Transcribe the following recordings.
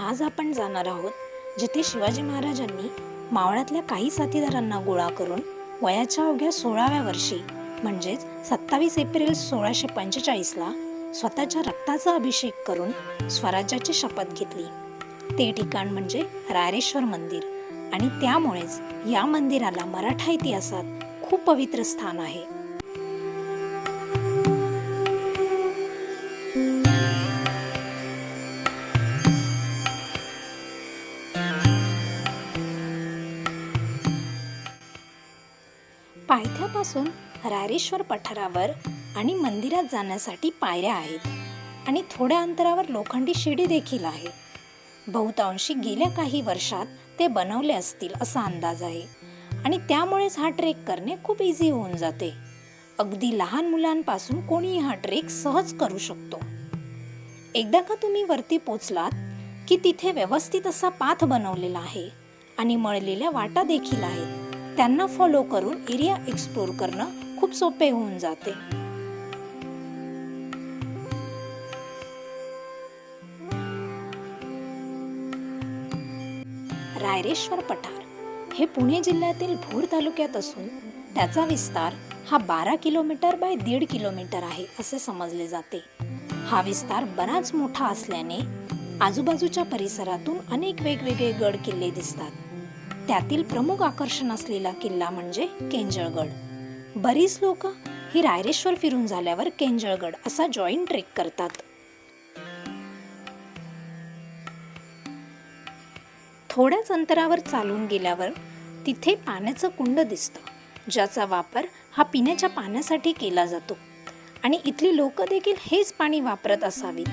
आज आपण जाणार आहोत जिथे शिवाजी महाराजांनी मावळातल्या काही साथीदारांना गोळा करून वयाच्या अवघ्या सोळाव्या वर्षी म्हणजेच सत्तावीस एप्रिल सोळाशे पंचेचाळीसला स्वतःच्या रक्ताचा अभिषेक करून स्वराज्याची शपथ घेतली. ते ठिकाण म्हणजे रायरेश्वर मंदिर आणि त्यामुळेच या मंदिराला मराठा इतिहासात खूप पवित्र स्थान आहे. पायथ्यापासून रायरेश्वर पठारावर आणि मंदिरात जाण्यासाठी पायऱ्या आहेत आणि थोड्या अंतरावर लोखंडी शिडी देखील आहे. बहुतांशी गेल्या काही वर्षात ते बनवले असतील असा अंदाज आहे आणि त्यामुळेच हा ट्रेक करणे खूप इझी होऊन जाते. अगदी लहान मुलांपासून कोणीही हा ट्रेक सहज करू शकतो. एकदा का तुम्ही वरती पोचलात की तिथे व्यवस्थित असा पाथ बनवलेला आहे आणि मळलेल्या वाटा देखील आहेत. त्यांना फॉलो करून एरिया एक्सप्लोर करणं खूप सोपे होऊन जाते. रायरेश्वर पठार हे पुणे जिल्ह्यातील भोर तालुक्यात असून त्याचा विस्तार हा बारा किलोमीटर बाय दीड किलोमीटर आहे असे समजले जाते. हा विस्तार बराच मोठा असल्याने आजूबाजूच्या परिसरातून अनेक वेगवेगळे गड किल्ले दिसतात. त्यातील प्रमुख आकर्षण असलेला किल्ला म्हणजे केंजळगड. बरीच लोक ही रायरेश्वर फिरून झाल्यावर केंजळगड असा जॉईंट ट्रेक करतात. थोड्याच अंतरावर चालून गेल्यावर तिथे पाण्याचं कुंड दिसतं ज्याचा वापर हा पिण्याच्या पाण्यासाठी केला जातो. आणि इथली लोक देखील हेच पाणी वापरत असावीत.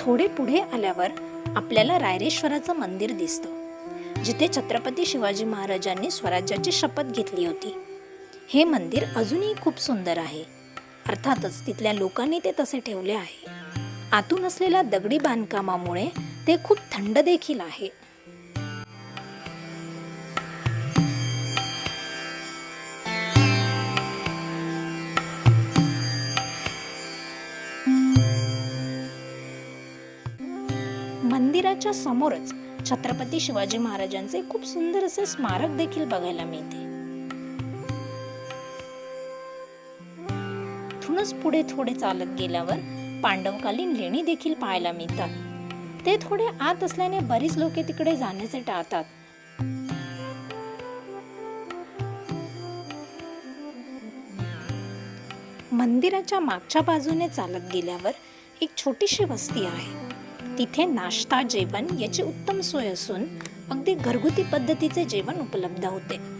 थोडे पुढे आल्यावर आपल्याला रायरेश्वराचं मंदिर दिसतं जिथे छत्रपती शिवाजी महाराजांनी स्वराज्याची शपथ घेतली होती. हे मंदिर अजूनही खूप सुंदर आहे. अर्थातच तिथल्या लोकांनी ते तसे ठेवले आहे. आतून असलेल्या दगडी बांधकामामुळे ते खूप थंड देखील आहे. मंदिराच्या समोरच छत्रपती शिवाजी महाराजांचे खूप सुंदर असे स्मारक देखील बघायला मिळते. इथूनच पुढे थोडे चालत गेल्यावर पांडवकालीन लेणी देखील पाहायला मिळतात. ते थोडे आत असल्याने बरीच लोके तिकडे जाण्याचे टाळतात. मंदिराच्या मागच्या बाजूने चालत गेल्यावर एक छोटीशी वस्ती आहे. तिथे नाश्ता जेवण याची उत्तम सोय असून अगदी घरगुती पद्धतीचे जेवण उपलब्ध होते.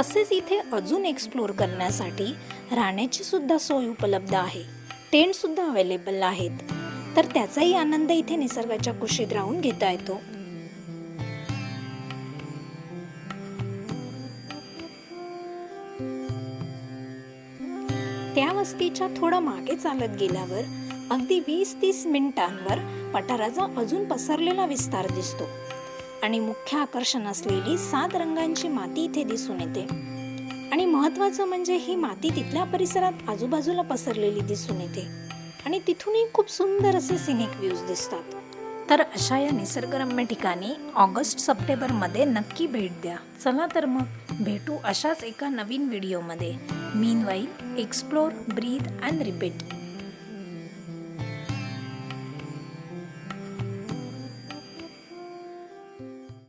तसेच इथे अजून एक्सप्लोर करण्यासाठी राहण्याची सुद्धा सोय उपलब्ध आहे. टेंट सुद्धा अवेलेबल आहेत. तर त्याचाही आनंद इथे निसर्गाच्या कुशीत राहून घेता येतो. त्या वस्तीच्या थोडं मागे चालत गेल्यावर अगदी वीस तीस मिनिटांवर पठाराचा अजून पसरलेला विस्तार दिसतो. आणि मुख्य आकर्षण असलेली सात रंगांची माती इथे दिसून येते. आणि महत्वाचं म्हणजे ही माती तिथल्या परिसरात आजूबाजूला पसरलेली दिसून येते. आणि तिथूनही खूप सुंदर असे सिनिक व्ह्यूज दिसतात. तर अशा या निसर्गरम्य ठिकाणी ऑगस्ट सप्टेंबरमध्ये नक्की भेट द्या. चला तर मग भेटू अशाच एका नवीन व्हिडिओमध्ये mean while explore breathe and repeat